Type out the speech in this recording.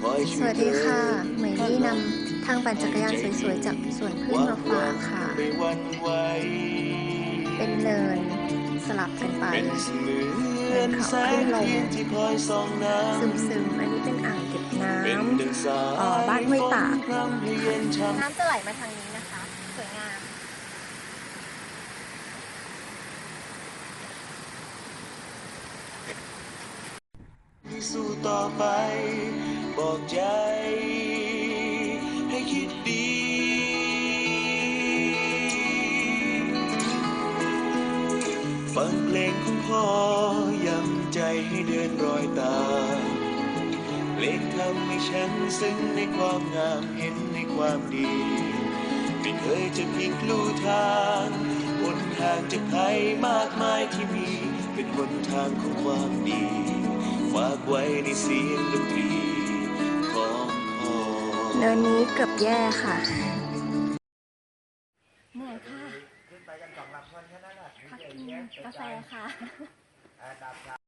คอยสช่วยวัสเธดีอค่ะ เหมยลี่นำทางปั่นจักรยานสวยๆ จากสวนพืชมาฝากค่ะไม่หวันไหวเป็นเนินสลับกันไปเป็นเสมือนแสงเทียนที่คอยส่องน้ำซึมๆ อันนี้เป็นอ่างเก็บน้เป็นดังสายเอ่อบ้านห้วยตากฝนพรำให้เย็นช่ำำน้ำจะไหลมาทางนี้นะคะ สวยงามที่สู้ต่อไป บอกใจ ให้คิดดี ฟังเพลงของพ่อย้ำใจให้เดินรอยตามเพลงทำให้ฉันซึ้งในความงามเห็นในความดี ไม่เคยจะพลิกลู่ทางหนทางจากภัยมากมายที่มี เป็นหนทางของความดีฝากไว้ในเสียงดนตรี เนินนี้เกือบแย่ค่ะ เหนื่อยค่ะขึ้นไปกันสองลำคนแค่นั้นแหละพักกินกาแฟค่ะอ่าดับ